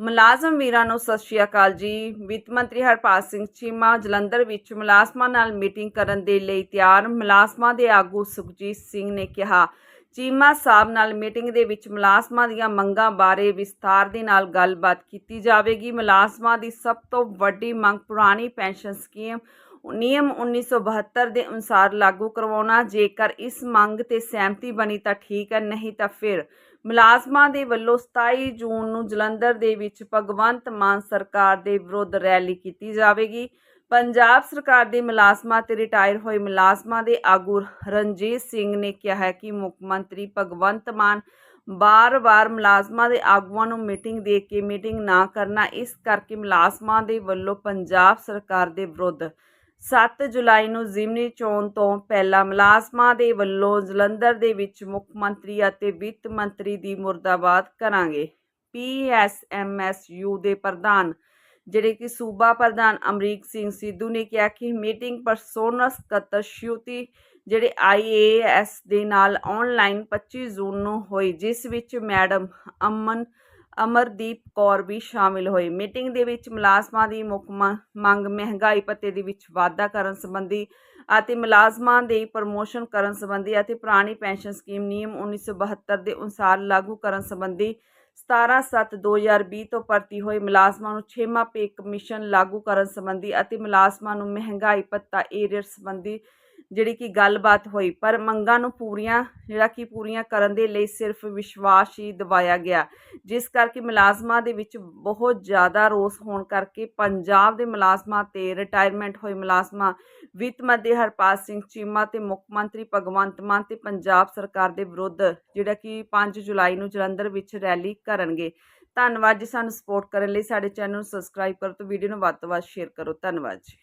ਮੁਲਾਜ਼ਮ ਵੀਰਾਂ ਨੂੰ ਸਤਿ ਸ਼੍ਰੀ ਅਕਾਲ ਜੀ। ਵਿੱਤ ਮੰਤਰੀ ਹਰਪਾਲ ਸਿੰਘ ਚੀਮਾ ਜਲੰਧਰ ਵਿੱਚ ਮੁਲਾਜ਼ਮਾਂ ਨਾਲ ਮੀਟਿੰਗ ਕਰਨ ਦੇ ਲਈ ਤਿਆਰ ਮੁਲਾਜ਼ਮਾਂ ਦੇ ਆਗੂ ਸੁਖਜੀਤ ਸਿੰਘ ਨੇ ਕਿਹਾ ਚੀਮਾ ਸਾਹਿਬ ਨਾਲ ਮੀਟਿੰਗ ਦੇ ਵਿੱਚ ਮੁਲਾਜ਼ਮਾਂ ਦੀਆਂ ਮੰਗਾਂ ਬਾਰੇ ਵਿਸਥਾਰ ਦੇ ਨਾਲ ਗੱਲਬਾਤ ਕੀਤੀ ਜਾਵੇਗੀ। ਮੁਲਾਜ਼ਮਾਂ ਦੀ ਸਭ ਤੋਂ ਵੱਡੀ ਮੰਗ ਪੁਰਾਣੀ ਪੈਨਸ਼ਨ ਸਕੀਮ ਨਿਯਮ 1972 ਦੇ ਅਨੁਸਾਰ ਲਾਗੂ ਕਰਵਾਉਣਾ। ਜੇਕਰ ਇਸ ਮੰਗ ਤੇ ਸਹਿਮਤੀ ਬਣੀ ਤਾਂ ਠੀਕ ਹੈ, ਨਹੀਂ ਤਾਂ ਫਿਰ। ਮੁਲਾਜ਼ਮਾਂ ਦੇ ਵੱਲੋਂ 27 ਜੂਨ ਨੂੰ ਜਲੰਧਰ ਦੇ ਵਿੱਚ ਭਗਵੰਤ ਮਾਨ ਸਰਕਾਰ ਦੇ ਵਿਰੁੱਧ ਰੈਲੀ ਕੀਤੀ ਜਾਵੇਗੀ। ਪੰਜਾਬ ਸਰਕਾਰ ਦੇ ਮੁਲਾਜ਼ਮਾਂ ਤੇ ਰਿਟਾਇਰ ਹੋਏ ਮੁਲਾਜ਼ਮਾਂ ਦੇ ਆਗੂ ਰਣਜੀਤ ਸਿੰਘ ਨੇ ਕਿਹਾ ਹੈ ਕਿ ਮੁੱਖ ਮੰਤਰੀ ਭਗਵੰਤ ਮਾਨ ਬਾਰ-ਬਾਰ ਮੁਲਾਜ਼ਮਾਂ ਦੇ ਆਗੂਆਂ ਨੂੰ ਮੀਟਿੰਗ ਦੇ ਕੇ ਮੀਟਿੰਗ ਨਾ ਕਰਨਾ, ਇਸ ਕਰਕੇ ਮੁਲਾਜ਼ਮਾਂ ਦੇ ਵੱਲੋਂ ਪੰਜਾਬ ਸਰਕਾਰ ਦੇ ਵਿਰੁੱਧ 7 ਜੁਲਾਈ ਨੂੰ ਜ਼ਿਮਨੀ ਚੋਣ ਤੋਂ ਪਹਿਲਾਂ ਮੁਲਾਜ਼ਮਾਂ ਦੇ ਵੱਲੋਂ ਜਲੰਧਰ ਦੇ ਵਿੱਚ ਮੁੱਖ ਮੰਤਰੀ ਅਤੇ ਵਿੱਤ ਮੰਤਰੀ ਦੀ ਮੁਰਦਾਬਾਦ ਕਰਾਂਗੇ। ਪੀਐਸਐਮਐਸਯੂ ਦੇ ਪ੍ਰਧਾਨ ਜਿਹੜੇ ਕਿ ਸੂਬਾ ਪ੍ਰਧਾਨ ਅਮਰੀਕ ਸਿੰਘ ਸਿੱਧੂ ਨੇ ਕਿਹਾ ਕਿ ਮੀਟਿੰਗ ਪਰਸੋਨਲ ਸਕੱਤਰ ਸ਼ਿਉਤੀ ਜਿਹੜੇ ਆਈਏਐਸ ਦੇ ਨਾਲ ਆਨਲਾਈਨ 25 ਜੂਨ ਨੂੰ ਹੋਈ, ਜਿਸ ਵਿੱਚ ਮੈਡਮ ਅਮਨ ਅਮਰਦੀਪ ਕੌਰ ਵੀ ਸ਼ਾਮਿਲ ਹੋਏ। ਮੀਟਿੰਗ ਦੇ ਵਿੱਚ ਮੁਲਾਜ਼ਮਾਂ ਦੀ ਮੁੱਖ ਮੰਗ ਮਹਿੰਗਾਈ ਭੱਤੇ ਦੇ ਵਿੱਚ ਵਾਧਾ ਕਰਨ ਸੰਬੰਧੀ ਅਤੇ ਮੁਲਾਜ਼ਮਾਂ ਦੇ ਪ੍ਰਮੋਸ਼ਨ ਕਰਨ ਸੰਬੰਧੀ ਅਤੇ ਪੁਰਾਣੀ ਪੈਨਸ਼ਨ ਸਕੀਮ ਨਿਯਮ 1972 ਦੇ ਅਨੁਸਾਰ ਲਾਗੂ ਕਰਨ ਸੰਬੰਧੀ 17/7/2020 ਤੋਂ ਭਰਤੀ ਹੋਏ ਮੁਲਾਜ਼ਮਾਂ ਨੂੰ ਛੇਵਾਂ ਪੇ ਕਮਿਸ਼ਨ ਲਾਗੂ ਕਰਨ ਸੰਬੰਧੀ ਅਤੇ ਮੁਲਾਜ਼ਮਾਂ ਨੂੰ ਮਹਿੰਗਾਈ ਭੱਤਾ ਏਰੀਅਰ ਸੰਬੰਧੀ ਜਿਹੜੀ ਕਿ ਗੱਲਬਾਤ ਹੋਈ, ਪਰ ਮੰਗਾਂ ਨੂੰ ਪੂਰੀਆਂ, ਜਿਹੜਾ ਕਿ ਪੂਰੀਆਂ ਕਰਨ ਦੇ ਲਈ ਸਿਰਫ ਵਿਸ਼ਵਾਸ ਹੀ ਦਿਵਾਇਆ ਗਿਆ, ਜਿਸ ਕਰਕੇ ਮੁਲਾਜ਼ਮਾਂ ਦੇ ਵਿੱਚ ਬਹੁਤ ਜ਼ਿਆਦਾ ਰੋਸ ਹੋਣ ਕਰਕੇ ਪੰਜਾਬ ਦੇ ਮੁਲਾਜ਼ਮਾਂ ਤੇ ਰਿਟਾਇਰਮੈਂਟ ਹੋਏ ਮੁਲਾਜ਼ਮਾਂ, ਵਿੱਤ ਮੰਤਰੀ ਹਰਪਾਲ ਸਿੰਘ ਚੀਮਾ ਤੇ ਮੁੱਖ ਮੰਤਰੀ ਭਗਵੰਤ ਮਾਨ ਤੇ ਪੰਜਾਬ ਸਰਕਾਰ ਦੇ ਵਿਰੁੱਧ ਜਿਹੜਾ ਕਿ 5 ਜੁਲਾਈ ਨੂੰ ਜਲੰਧਰ ਵਿੱਚ ਰੈਲੀ ਕਰਨਗੇ। ਧੰਨਵਾਦ ਜੀ ਸਾਨੂੰ ਸਪੋਰਟ ਕਰਨ ਲਈ, ਸਾਡੇ ਚੈਨਲ ਨੂੰ ਸਬਸਕ੍ਰਾਈਬ ਕਰੋ ਤੇ ਵੀਡੀਓ ਨੂੰ ਵੱਧ ਤੋਂ ਵੱਧ ਸ਼ੇਅਰ ਕਰੋ। ਧੰਨਵਾਦ ਜੀ।